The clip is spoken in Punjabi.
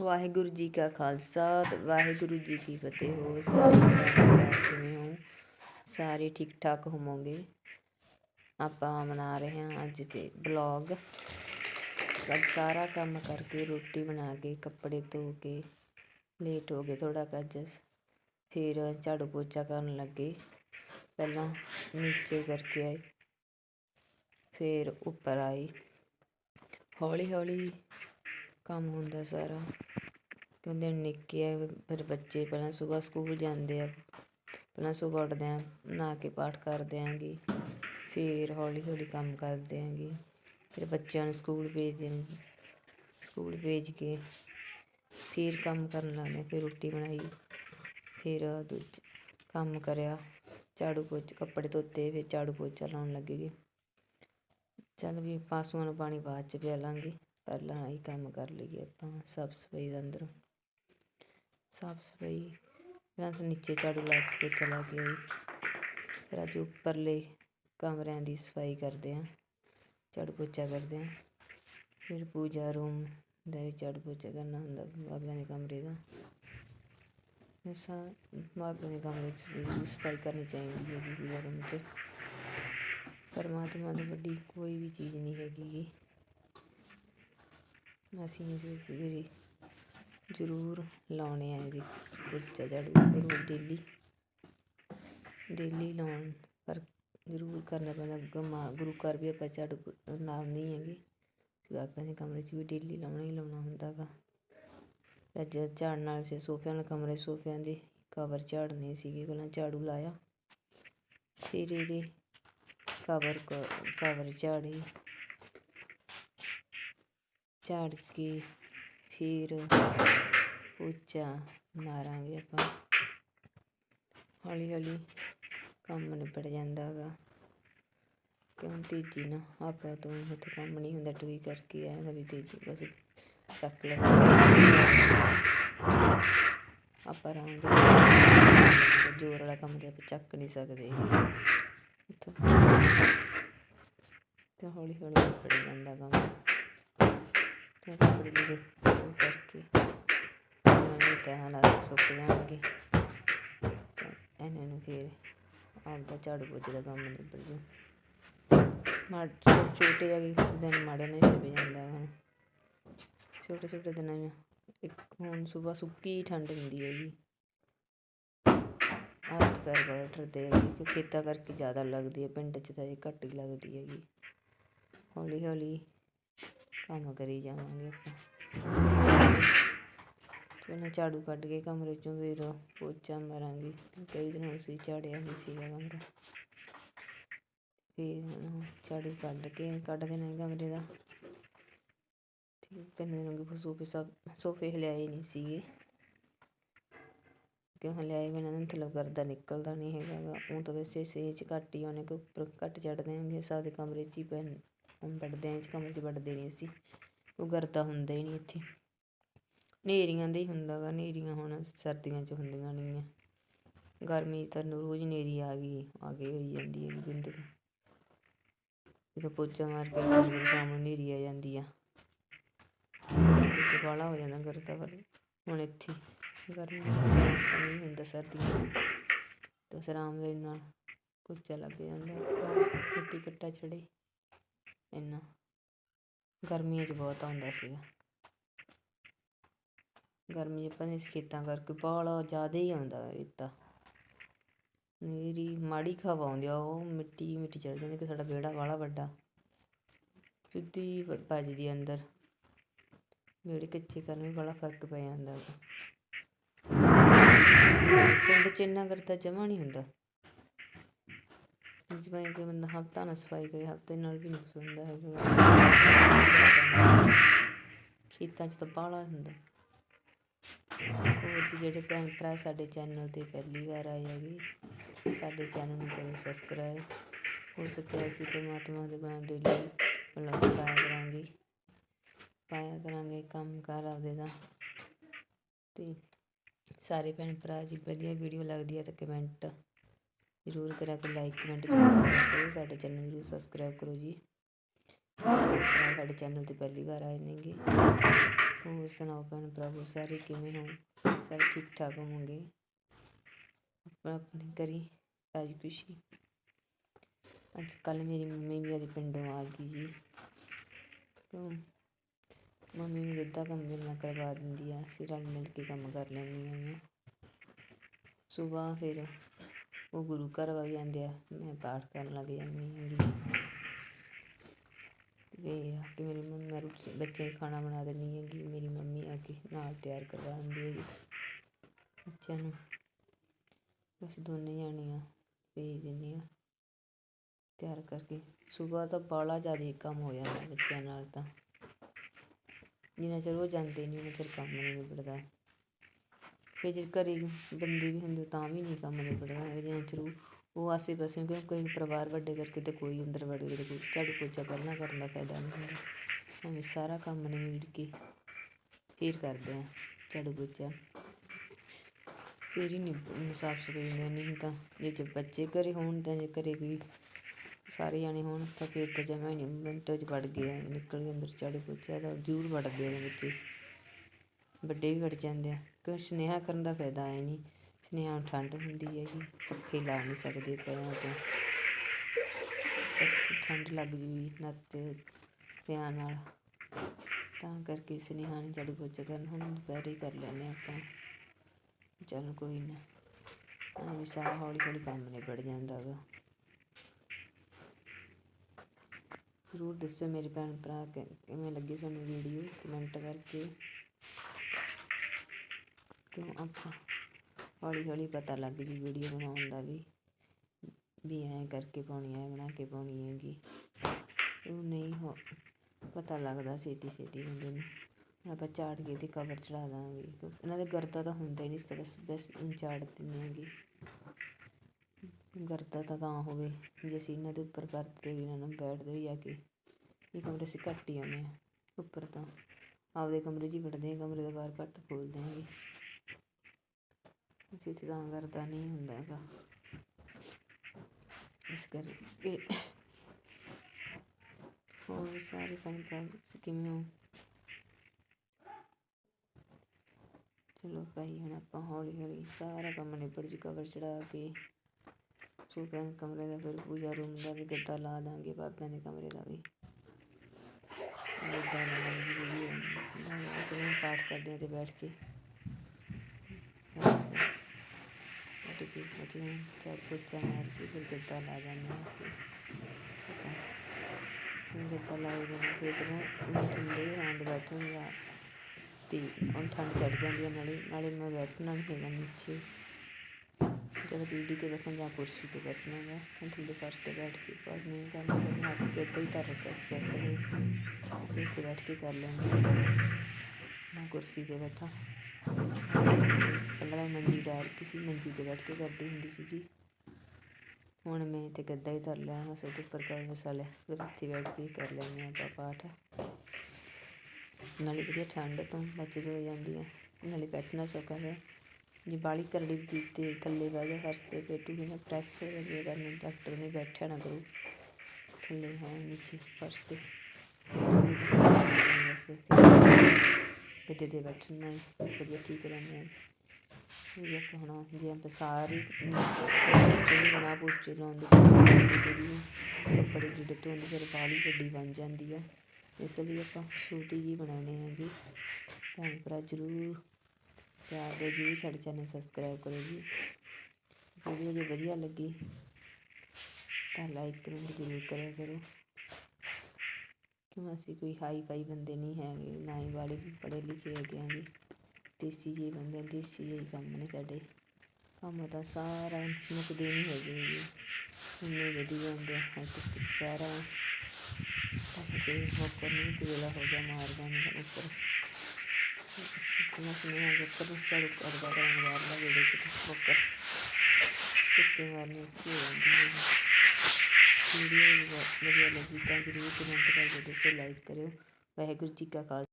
ਵਾਹਿਗੁਰੂ ਜੀ ਕਾ ਖਾਲਸਾ ਵਾਹਿਗੁਰੂ ਜੀ ਕੀ ਫਤਿਹ ਹੋ। ਸਾਰੇ ਕਿਵੇਂ ਹੋ? ਸਾਰੇ ਠੀਕ ਠਾਕ ਹੋਵੋਗੇ? ਆਪਾਂ ਮਨਾ ਰਹੇ ਹਾਂ ਅੱਜ ਦੇ ਬਲੌਗ ਅੱਜ ਸਾਰਾ ਕੰਮ ਕਰਕੇ ਰੋਟੀ ਬਣਾ ਕੇ, ਕੱਪੜੇ ਧੋ ਕੇ ਲੇਟ ਹੋ ਗਏ ਥੋੜਾ ਕੁ ਫਿਰ ਝਾੜੂ ਪੋਚਾ ਕਰਨ ਲੱਗੇ। ਪਹਿਲਾਂ ਨੀਚੇ ਕਰਕੇ ਆਏ। ਫਿਰ ਉੱਪਰ ਆਈ ਹੌਲੀ ਹੌਲੀ ਕੰਮ ਹੁੰਦਾ ਸਾਰਾ। ਕਿਉਂ ਦਿਨ ਨਿੱਕੇ ਆ, ਫਿਰ ਬੱਚੇ ਪਹਿਲਾਂ ਸੁਬਾਹ ਸਕੂਲ ਜਾਂਦੇ ਆ। ਪਹਿਲਾਂ ਸੁਬਾਹ ਉੱਠਦੇ ਆ, ਨਹਾ ਕੇ ਪਾਠ ਕਰਦੇ ਆਂਗੇ। ਫਿਰ ਹੌਲੀ ਹੌਲੀ ਕੰਮ ਕਰਦੇ ਆਂਗੇ। ਫਿਰ ਬੱਚਿਆਂ ਨੂੰ ਸਕੂਲ ਭੇਜਦੇ ਨੇ ਸਕੂਲ ਭੇਜ ਕੇ ਫਿਰ ਕੰਮ ਕਰਨ ਲੱਗਦੇ ਫਿਰ ਰੋਟੀ ਬਣਾਈ, ਫਿਰ ਦੂਜੇ ਕੰਮ ਕਰਿਆ। ਝਾੜੂ ਪੋਚਾ, ਕੱਪੜੇ ਧੋਤੇ, ਫਿਰ ਝਾੜੂ ਪੋਚਾ ਲਾਉਣ ਲੱਗੇ ਗਏ ਚੱਲ ਵੀ ਪਸ਼ੂਆਂ ਨੂੰ ਪਾਣੀ ਬਾਅਦ ਚ ਪਿਆ ਲਾਂਗੇ। ਪਹਿਲਾਂ ਇਹ ਕੰਮ ਕਰ ਲਈਏ ਆਪਾਂ, ਸਾਫ਼ ਸਫ਼ਾਈ ਦਾ ਅੰਦਰ। ਸਾਫ਼ ਸਫ਼ਾਈ ਪਹਿਲਾਂ ਨੀਚੇ ਝਾੜੂ ਲਾ ਕੇ ਚਲਾ ਲਾ ਕੇ ਆਈ। ਫਿਰ ਅੱਜ ਉੱਪਰਲੇ ਕਮਰਿਆਂ ਦੀ ਸਫ਼ਾਈ ਕਰਦੇ ਹਾਂ, ਝਾੜੂ ਪੋਚਾ ਕਰਦੇ ਹਾਂ। ਫਿਰ ਪੂਜਾ ਰੂਮ ਦਾ ਵੀ ਝਾੜੂ ਪੋਚਾ ਕਰਨਾ ਹੁੰਦਾ, ਬਾਬਿਆਂ ਦੇ ਕਮਰੇ ਦਾ। ਐਸਾ ਬਾਬਿਆਂ ਦੇ ਕਮਰੇ 'ਚ ਸਫ਼ਾਈ ਕਰਨੀ ਚਾਹੀਦੀ ਹੈ ਪੂਜਾ ਰੂਮ 'ਚ। ਪਰਮਾਤਮਾ ਤੋਂ ਵੱਡੀ ਕੋਈ ਵੀ ਚੀਜ਼ ਨਹੀਂ ਹੈਗੀ ਅਸੀਂ ਇਹਦੇ ਸਵੇਰੇ ਜ਼ਰੂਰ ਲਾਉਣੇ ਆ ਇਹਦੀ ਪੋਚਾ ਝਾੜੂ ਜ਼ਰੂਰ ਡੇਲੀ ਡੇਲੀ ਲਾਉਣ, ਪਰ ਜ਼ਰੂਰ ਕਰਨਾ ਪੈਂਦਾ ਗਮਾ ਗੁਰੂ ਘਰ ਵੀ ਆਪਾਂ ਝਾੜੂ ਲਾਉਂਦੇ ਹੀ ਹੈਗੇ। ਬਾਬਿਆਂ ਦੇ ਕਮਰੇ 'ਚ ਵੀ ਡੇਲੀ ਲਾਉਣਾ ਹੀ ਲਾਉਣਾ ਹੁੰਦਾ ਗਾ ਅੱਜ ਝਾੜਨ ਨਾਲ ਸੀ, ਸੋਫਿਆਂ ਨਾਲ ਕਮਰੇ, ਸੋਫਿਆਂ ਦੇ ਕਵਰ ਝਾੜਨੇ ਸੀਗੇ, ਪਹਿਲਾਂ ਝਾੜੂ ਲਾਇਆ। ਫਿਰ ਇਹਦੇ ਕਵਰ ਕਵਰ ਝਾੜੇ। ਝਾੜ ਕੇ ਫਿਰ ਪੋਚਾ ਮਾਰਾਂਗੇ ਆਪਾਂ। ਹੌਲੀ ਹੌਲੀ ਕੰਮ ਨਿਬੜ ਜਾਂਦਾ ਗਾ। ਕਿਉਂ ਤੇਜ਼ੀ ਨਾ ਆਪਾਂ ਤੋਂ ਹੱਥ ਕੰਮ ਨਹੀਂ ਹੁੰਦਾ ਟੂਈ ਕਰਕੇ ਆਇਆ ਵੀ ਤੇਜ਼ੀ ਬਸ ਚੱਕ ਲੈ ਆਪਾਂ ਰੰਗ ਜੋਰ ਵਾਲਾ ਕੰਮ ਤੇ ਆਪਾਂ ਚੱਕ ਨਹੀਂ ਸਕਦੇ। ਤੇ ਹੌਲੀ ਹੌਲੀ ਨਿਬੜ ਜਾਂਦਾ ਕੰਮ। ਤੇ ਕੱਪੜੇ ਜਿਹੜੇ ਉਹ ਕਰਕੇ ਉਹਨਾਂ ਤਾਂ ਸੁੱਕ ਜਾਣਗੇ ਇਹਨਾਂ ਨੂੰ ਫਿਰ ਆਪਦਾ ਝਾੜੂ ਪੋਚੇ ਦਾ ਕੰਮ ਨਿਬੜ ਜੂ ਮਾੜ ਛੋਟੇ ਹੈਗੇ ਦਿਨ ਮਾੜੇ ਨਹੀਂ ਛਿਪ ਜਾਂਦਾ ਹੁਣ ਛੋਟੇ ਛੋਟੇ ਦਿਨਾਂ ਵਿੱਚ ਇੱਕ ਹੁਣ ਸਵੇਰ ਸੁੱਕੀ ਠੰਡ ਹੁੰਦੀ ਹੈ ਜੀ ਹੱਥ ਪੈਰ ਬੜਾ ਠਰਦੇ ਹੈਗੇ ਕਿਉਂਕਿ ਖੇਤਾਂ ਕਰਕੇ ਜ਼ਿਆਦਾ ਲੱਗਦੀ ਹੈ ਪਿੰਡ 'ਚ ਤਾਂ ਇਹ ਘੱਟ ਹੀ ਲੱਗਦੀ ਹੈਗੀ ਹੌਲੀ ਹੌਲੀ ਕੰਮ ਕਰੀ ਜਾਵਾਂਗੇ ਆਪਾਂ। ਪਹਿਲਾਂ ਝਾੜੂ ਕੱਢ ਕੇ ਕਮਰੇ ਚੋਂ ਫਿਰ ਪੋਚਾ ਮਾਰਾਂਗੇ। ਕਈ ਦਿਨ ਅਸੀਂ ਝਾੜਿਆ ਨਹੀਂ ਸੀਗਾ ਕਮਰਾ। ਫਿਰ ਹੁਣ ਝਾੜੂ ਕੱਢ ਕੇ ਕੱਢ ਦੇਣਾ ਕਮਰੇ ਦਾ। ਠੀਕ ਕਰਨੇ ਨੂੰ ਸੋਫੇ ਸਭ, ਸੋਫੇ ਹਲਿਆਏ ਨਹੀਂ ਸੀਗੇ। ਕਿਉਂ ਹਲਿਆਏ ਬਿਨਾਂ ਨਾ? ਥੱਲੋਂ ਕਰਦਾ ਨਿਕਲਦਾ ਨਹੀਂ ਹੈਗਾ ਉਹ ਤਾਂ ਵੈਸੇ ਸੇਜ ਘੱਟ ਹੀ ਆਉਣੇ ਕਿ ਉੱਪਰ ਘੱਟ ਚੜਦੇ ਆਂਗੇ ਸਾਡੇ ਕਮਰੇ 'ਚ ਹੀ ਪੈਣ ਬੈਠਦੇ 'ਚ ਇਸ ਕਮਰੇ 'ਚ ਵੜਦੇ ਨਹੀਂ ਅਸੀਂ ਉਹ ਗਰਦਾ ਹੁੰਦਾ ਹੀ ਨਹੀਂ ਇੱਥੇ। ਹਨੇਰੀਆਂ ਦਾ ਹੀ ਹੁੰਦਾ ਗਾ, ਹਨੇਰੀਆਂ ਹੁਣ ਸਰਦੀਆਂ 'ਚ ਹੁੰਦੀਆਂ ਨਹੀਂ ਆ। ਗਰਮੀ 'ਚ ਤਾਂ ਰੋਜ਼ ਹਨੇਰੀ ਆ ਗਈ ਆ ਗਈ ਹੋਈ ਜਾਂਦੀ ਹੈ ਬਿੰਦ ਜਦੋਂ ਪੋਚਾ ਮਾਰ ਕੇ ਫਿਰ ਸ਼ਾਮ ਨੂੰ ਨੇਰੀ ਆ ਜਾਂਦੀ ਆ। ਤੇ ਬਾਲਾ ਹੋ ਜਾਂਦਾ ਗਰਦਾ ਪਰ ਹੁਣ ਇੱਥੇ ਗਰਮੀ ਸੈਂਸ ਨਹੀਂ ਹੁੰਦਾ ਸਰਦੀਆਂ ਤਾਂ ਆਰਾਮ ਦੇ ਨਾਲ ਪੋਚਾ ਲੱਗ ਜਾਂਦਾ ਮਿੱਟੀ ਕੱਟਾ ਚੜੇ ਇੰਨਾ ਗਰਮੀਆਂ 'ਚ ਬਹੁਤ ਆਉਂਦਾ ਸੀਗਾ। ਗਰਮੀ 'ਚ ਪਤਾ ਨਹੀਂ ਖੇਤਾਂ ਕਰਕੇ ਬਾਹਲਾ ਜ਼ਿਆਦਾ ਹੀ ਆਉਂਦਾ ਰੇਤਾ। ਮੇਰੀ ਮਾੜੀ ਖਵਾ ਆਉਂਦੀ ਆ, ਉਹ ਮਿੱਟੀ ਮਿੱਟੀ ਚੜ ਜਾਂਦੀ ਕਿ ਸਾਡਾ ਵਿਹੜਾ ਬਾਹਲਾ ਵੱਡਾ। ਸਿੱਧੀ ਵ- ਵੱਜਦੀ ਅੰਦਰ। ਵਿਹੜੇ ਕੱਚੇ ਕਰਨ ਵੀ ਬੜਾ ਫ਼ਰਕ ਪੈ ਜਾਂਦਾ। ਪਿੰਡ 'ਚ ਇੰਨਾ ਕਰਤਾ ਜਮਾ ਨਹੀਂ ਹੁੰਦਾ। ਜਿਵੇਂ ਕਿ ਬੰਦਾ ਹਫਤਾ ਨਾ ਸਫ਼ਾਈ ਕਰੇ, ਹਫ਼ਤੇ ਨਾਲ ਵੀ ਨੁਕਸਾਨ ਹੁੰਦਾ ਹੈਗਾ। ਖੇਤਾਂ 'ਚ ਤਾਂ ਬਾਹਲਾ ਹੁੰਦਾ। ਹੋਰ ਜੀ ਜਿਹੜੇ ਭੈਣ ਭਰਾ ਸਾਡੇ ਚੈਨਲ ਤੇ ਪਹਿਲੀ ਵਾਰ ਆਏ ਹੈਗੇ, ਸਾਡੇ ਚੈਨਲ ਨੂੰ ਕਰੋ ਸਬਸਕ੍ਰਾਈਬ ਹੋ ਸਕੇ ਅਸੀਂ ਪਰਮਾਤਮਾ ਦੇ ਬਣਾ ਡੇਲੀ ਵਲੌਗ ਪਾਇਆ ਕਰਾਂਗੇ। ਪਾਇਆ ਕਰਾਂਗੇ ਕੰਮ ਕਾਰ ਆਪਦੇ ਦਾ। ਤੇ ਸਾਰੇ ਭੈਣ ਭਰਾ ਜੀ, ਵਧੀਆ ਵੀਡੀਓ ਲੱਗਦੀ ਹੈ ਤਾਂ ਕਮੈਂਟ ਜ਼ਰੂਰ ਕਰਿਆ ਕਰੋ ਲਾਈਕ ਕਮੈਂਟ ਜ਼ਰੂਰ ਕਰੋ ਸਾਡੇ ਚੈਨਲ ਨੂੰ ਜ਼ਰੂਰ ਸਬਸਕ੍ਰਾਈਬ ਕਰੋ ਜੀ। ਸਾਡੇ ਚੈਨਲ ਤੇ ਪਹਿਲੀ ਵਾਰ ਆਏ ਨੇਗੇ ਹੋਰ ਸੁਣਾਓ ਭੈਣ ਭਰਾਵੋ, ਸਾਰੇ ਕਿਵੇਂ ਹੋ? ਸਭ ਠੀਕ ਠਾਕ ਹੋਵੋਗੇ? ਆਪਣਾ ਆਪਣੇ ਕਰੀ ਰਾਜੀ ਖੁਸ਼ੀ। ਅੱਜ ਕੱਲ ਮੇਰੀ ਮੰਮੀ ਵੀ ਅੱਜ ਪਿੰਡੋਂ ਆ ਗਈ ਜੀ। ਤੋਂ ਮੰਮੀ ਨੂੰ ਅੱਧਾ ਕੰਮ ਮੇਰੇ ਨਾਲ ਕਰਵਾ ਦਿੰਦੀ ਆ, ਅਸੀਂ ਰਲ ਮਿਲ ਕੇ ਕੰਮ ਕਰ ਲੈਂਦੀਆਂ ਆ। ਸੁਬਾਹ ਫਿਰ ਉਹ ਗੁਰੂ ਘਰ ਵਗ ਜਾਂਦੇ ਆ। ਮੈਂ ਪਾਠ ਕਰਨ ਲੱਗ ਜਾਂਦੀ ਹੈਗੀ। ਤੇ ਆ ਕੇ ਮੇਰੀ ਮੰਮੀ, ਮੈਂ ਰੋਟੀ ਬੱਚੇ ਖਾਣਾ ਬਣਾ ਦਿੰਦੀ ਹੈਗੀ। ਮੇਰੀ ਮੰਮੀ ਆ ਕੇ ਨਾਲ ਤਿਆਰ ਕਰਵਾ ਦਿੰਦੀ ਹੈਗੀ। ਬੱਚਿਆਂ ਨੂੰ। ਬਸ ਦੋਨੇ ਜਾਣੀਆਂ ਭੇਜ ਦਿੰਦੀ ਹਾਂ ਤਿਆਰ ਕਰਕੇ। ਸੁਬਾਹ ਤਾਂ ਬਾਹਲਾ ਜ਼ਿਆਦਾ ਕੰਮ ਹੋ ਜਾਂਦਾ ਬੱਚਿਆਂ ਨਾਲ ਤਾਂ। ਜਿੰਨਾ ਚਿਰ ਉਹ ਜਾਂਦੇ ਨਹੀਂ ਉਹਨਾਂ ਚਿਰ ਕੰਮ ਨਹੀਂ ਨਿਬੜਦਾ। ਫਿਰ ਜੇ ਘਰੇ ਬੰਦੇ ਵੀ ਹੁੰਦੇ ਤਾਂ ਵੀ ਨਹੀਂ ਕੰਮ ਨਿਬੜਦਾ ਜਿੰਨਾ ਚਿਰ ਉਹ- ਉਹ ਆਸੇ ਪਾਸੇ ਕਿਉਂਕਿ ਕੋਈ ਪਰਿਵਾਰ ਵੱਡੇ ਕਰਕੇ ਤੇ ਕੋਈ ਅੰਦਰ ਵੜ ਕੇ ਕੋਈ ਝਾੜੂ ਪੋਚਾ ਪਹਿਲਾਂ ਕਰਨ ਦਾ ਫਾਇਦਾ ਨਹੀਂ ਹੁੰਦਾ। ਭਾਵੇਂ ਸਾਰਾ ਕੰਮ ਨਿਬੇੜ ਕੇ ਫਿਰ ਕਰਦੇ ਆ ਝਾੜੂ ਪੋਚਾ। ਫਿਰ ਹੀ ਨਿਬ ਸਾਫ਼ ਸਫ਼ਾਈ ਹੁੰਦੀ ਨਹੀਂ ਤਾਂ ਜੇ ਜੇ ਬੱਚੇ ਘਰੇ ਹੋਣ ਤਾਂ ਜੇ ਘਰੇ ਕੋਈ ਸਾਰੇ ਜਾਣੇ ਹੋਣ ਤਾਂ ਫਿਰ ਤਾਂ ਜਮਾ ਹੀ ਨਹੀਂ, ਮਿੰਟਾਂ 'ਚ ਵੜ ਗਏ ਨਿਕਲ ਕੇ ਅੰਦਰ ਝਾੜੂ ਪੋਚਾ ਤਾਂ ਜ਼ਰੂਰ ਵੜਦੇ ਆ ਬੱਚੇ। ਵੱਡੇ ਵੀ ਵੜ ਜਾਂਦੇ ਆ। ਕਿਉਂ ਸੁਨੇਹਾ ਕਰਨ ਦਾ ਫਾਇਦਾ ਹੈ ਨਹੀਂ? ਸੁਨੇਹਾ ਨੂੰ ਠੰਡ ਹੁੰਦੀ ਹੈਗੀ ਪੱਖੇ ਲਾ ਨਹੀਂ ਸਕਦੇ ਪੈਰਾਂ ਤੋਂ। ਠੰਡ ਲੱਗ ਜੂਗੀ ਨੱਤ ਪਿਆਂ ਨਾਲ। ਤਾਂ ਕਰਕੇ ਸੁਨੇਹਾ ਨਹੀਂ ਝਾੜੂ ਪੋਚਾ ਕਰਨ, ਹੁਣ ਦੁਪਹਿਰੇ ਹੀ ਕਰ ਲੈਂਦੇ ਹਾਂ ਆਪਾਂ। ਚੱਲ ਕੋਈ ਨਾ ਐਵੇਂ ਸਾਰਾ ਹੌਲੀ ਹੌਲੀ ਕੰਮ ਨਿਬੜ ਜਾਂਦਾ ਗਾ ਜ਼ਰੂਰ ਦੱਸੋ ਮੇਰੇ ਭੈਣ ਭਰਾ ਕਿਵੇਂ ਲੱਗੀ ਤੁਹਾਨੂੰ ਵੀਡੀਓ ਕਮੈਂਟ ਕਰਕੇ। ਕਿਉਂ ਆਪਾਂ ਹੌਲੀ ਹੌਲੀ ਪਤਾ ਲੱਗ ਜੂ ਵੀਡੀਓ ਬਣਾਉਣ ਦਾ ਵੀ ਵੀ ਐਂ ਕਰਕੇ ਪਾਉਣੀ ਐ ਬਣਾ ਕੇ ਪਾਉਣੀ ਹੈਗੀ। ਉਹ ਨਹੀਂ ਹੋ, ਪਤਾ ਲੱਗਦਾ ਛੇਤੀ ਛੇਤੀ ਹੁੰਦੇ ਨੂੰ। ਆਪਾਂ ਝਾੜ ਕੇ ਤੇ ਕਵਰ ਚੜਾ ਦਾਂਗੇ। ਕਿਉਂਕਿ ਇਹਨਾਂ ਦੇ ਗਰਦਾ ਤਾਂ ਹੁੰਦਾ ਹੀ ਨਹੀਂ, ਇਸ ਤਰ੍ਹਾਂ ਬਸ ਬਸ ਝਾੜ ਦਿੰਦੇ ਹੈਗੇ। ਗਰਦਾ ਤਾਂ ਤਾਂ ਹੋਵੇ, ਜੇ ਅਸੀਂ ਇਹਨਾਂ ਦੇ ਉੱਪਰ ਕਰਦੇ ਵੀ ਇਹਨਾਂ ਨੂੰ ਬੈਠਦੇ ਹੋਈ ਆ ਕੇ, ਇਹ ਕਮਰੇ ਅਸੀਂ ਘੱਟ ਹੀ ਆਉਂਦੇ ਹਾਂ ਉੱਪਰ ਤਾਂ ਆਪਦੇ ਕਮਰੇ 'ਚ ਹੀ ਵੜਦੇ ਹਾਂ ਕਮਰੇ ਦਾ ਬਾਹਰ ਘੱਟ ਖੋਲ੍ਹਦੇ ਹੈਗੇ। ਅਸੀਂ ਤੇ ਤਾਂ ਕਰਦਾ ਨਹੀਂ ਹੁੰਦਾ ਹੈਗਾ। ਇਸ ਕਰਕੇ ਹੋਰ ਸਾਰੇ ਭੈਣ ਭਰਾ ਤੁਸੀਂ ਕਿਵੇਂ ਹੋ ਚਲੋ ਭਾਈ, ਹੁਣ ਆਪਾਂ ਹੌਲੀ ਹੌਲੀ ਸਾਰਾ ਕੰਮ ਨਿਬੜ ਜੂ ਕਵਰ ਚੜਾ ਕੇ। ਸੂਟਾਂ ਦੇ ਕਮਰੇ ਦਾ ਫਿਰ ਪੂਜਾ ਰੂਮ ਦਾ ਵੀ ਗੱਦਾ ਲਾ ਦਾਂਗੇ, ਬਾਬਿਆਂ ਦੇ ਕਮਰੇ ਦਾ ਵੀ। ਗੱਦਾ ਲਾ ਦਾਂਗੇ ਪਾਠ ਕਰਦੇ ਹਾਂ ਤੇ ਬੈਠ ਕੇ। ਅਤੇ ਫਿਰ ਮਤਲਬ ਚਾਰ ਪੋਚਾ ਮਾਰ ਕੇ ਫਿਰ ਗੱਦਾ ਲਾ ਜਾਂਦੇ ਹਾਂ ਲਾਏ ਜਾਂਦੇ ਫਿਰ ਨਾ ਠੰਡੇ ਆਂਦ ਬੈਠੂੰਗਾ ਤੇ ਹੁਣ ਠੰਡ ਚੜ ਜਾਂਦੀ ਹੈ ਨਾਲੇ ਨਾਲੇ ਮੈਂ ਬੈਠਣਾ ਵੀ ਹੈਗਾ ਨੀਚੇ। ਜਦੋਂ ਬੀਡੀ ਤੇ ਬੈਠਣਾ ਜਾਂ ਕੁਰਸੀ ਤੇ ਬੈਠਣਾ ਹੈ ਹੁਣ ਥੱਲੇ ਫਰਸ਼ ਤੇ ਬੈਠ ਕੇ ਪੜ੍ਹਨੇ ਕਰਨਾ ਕਰਨਾ ਹੱਥ ਕੇ ਇੱਦਾਂ ਹੀ ਧਰ ਰੱਖਿਆ ਸਪੈਸ਼ਲ ਅਸੀਂ ਇੱਥੇ ਬੈਠ ਕੇ ਕਰ ਲੈਂਦੇ ਮੈਂ ਕੁਰਸੀ ਤੇ ਬੈਠਾ। ਪਹਿਲਾਂ ਮੈਂ ਮੰਜੀ ਡਾਲ ਸੀ, ਮੰਜੀ ਤੇ ਬੈਠ ਕੇ ਕਰਦੀ ਹੁੰਦੀ ਸੀਗੀ। ਹੁਣ ਮੈਂ ਇੱਥੇ ਗੱਦਾ ਹੀ ਧਰ ਲਿਆ ਬਸ ਉਹਦੇ ਉੱਪਰ ਕਰ ਮਸਾਲੇ ਫਿਰ ਇੱਥੇ ਬੈਠ ਕੇ ਕਰ ਲੈਂਦੇ ਹਾਂ ਆਪਾਂ ਪਾਠ। ਨਾਲੇ ਵਧੀਆ ਠੰਡ ਤੋਂ ਬਚਤ ਹੋ ਜਾਂਦੀ ਹੈ, ਨਾਲੇ ਬੈਠਣਾ ਸੌਖਾ ਹੈ। ਜੇ ਬਾਲੀ ਕਰੜੀ ਦੀ ਤੇ ਥੱਲੇ ਬਹਿ ਜਾ, ਫਰਸ਼ ਤੇ ਪੇਟੂ ਵੀ ਨਾ ਪ੍ਰੈਸ ਹੋ ਜਾਂਦੀ ਹੈ ਕਰਨ ਡਾਕਟਰ ਨੇ ਬੈਠਿਆ ਨਾ ਕਰੂ। ਥੱਲੇ ਹਾਂ, ਨੀਚੇ, ਫਰਸ਼ ਤੇ। ਗੱਦੇ ਤੇ ਬੈਠਣ ਨਾਲ ਵਧੀਆ ਠੀਕ ਰਹਿੰਦੇ ਆ। ਇਹ ਆਪਾਂ ਜੇ ਆਪਾਂ ਸਾਰੇ ਜਿਹੜੀ ਬਣਾ ਪੋਚੇ ਲਾਉਂਦੇ ਜਿਹੜੀ ਕੱਪੜੇ ਜਿਹੜੇ ਧੋਂਦੇ ਫਿਰ ਬਾਲੀ ਵੱਡੀ ਬਣ ਜਾਂਦੀ ਆ। ਇਸ ਲਈ ਆਪਾਂ ਛੋਟੀ ਜੀ ਬਣਾਉਣੇ ਹੈਗੇ। ਭੈਣ ਭਰਾ ਜ਼ਰੂਰ ਪਿਆਰ ਦੇ ਜਰੂਰ ਸਾਡੇ ਚੈਨਲ ਸਬਸਕ੍ਰਾਈਬ ਕਰੋ ਜੀ। ਵੀਡੀਓ ਜੇ ਵਧੀਆ ਲੱਗੀ ਤਾਂ ਲਾਈਕ ਕਮੈਂਟ ਜ਼ਰੂਰ ਕਰਿਆ ਕਰੋ। ਅਸੀਂ ਕੋਈ ਹਾਈ ਫਾਈ ਬੰਦੇ ਨਹੀਂ ਹੈਗੇ, ਨਾ ਹੀ ਵਾਲੇ ਪੜ੍ਹੇ ਲਿਖੇ ਹੈਗੇ ਆਂਗੇ ਦੇਸੀ ਜਿਹੇ ਬੰਦੇ ਦੇਸੀ ਜਿਹੇ ਕੰਮ ਨੇ ਸਾਡੇ। ਕੰਮ ਤਾਂ ਸਾਰਾ ਮੁੱਕਦੇ ਨਹੀਂ ਹੈਗੇ ਜੀ। ਇੰਨੇ ਵਧੀਆ ਹੁੰਦੇ ਆ ਸਾਰਾ। ਤੇ ਮੌਕਰ ਨੂੰ ਤੇਲਾ ਹੋ ਗਿਆ ਮਾਰ ਜਾਣਾ ਉੱਪਰ ਕਿੰਨਾ ਸੁਣਿਆ ਉੱਪਰ ਨੂੰ ਚਾਲੂ ਕਰਦਾ ਕਰਾਂਗੇ ਬਾਹਰ ਦਾ ਵੀਡੀਓ ਚ ਮੌਕਰ ਕਿੱਥੇ ਮਾਰਨੀ ਕੀ ਹੁੰਦੀ ਹੈ ਵੀਡੀਓ ਵਧੀਆ ਲੱਗੀ ਤਾਂ ਜ਼ਰੂਰ ਕਮੈਂਟ ਕਰਕੇ ਦੱਸੋ ਲਾਈਕ ਕਰਿਓ। ਵਾਹਿਗੁਰੂ ਜੀ ਕਾ ਖਾਲਸਾ।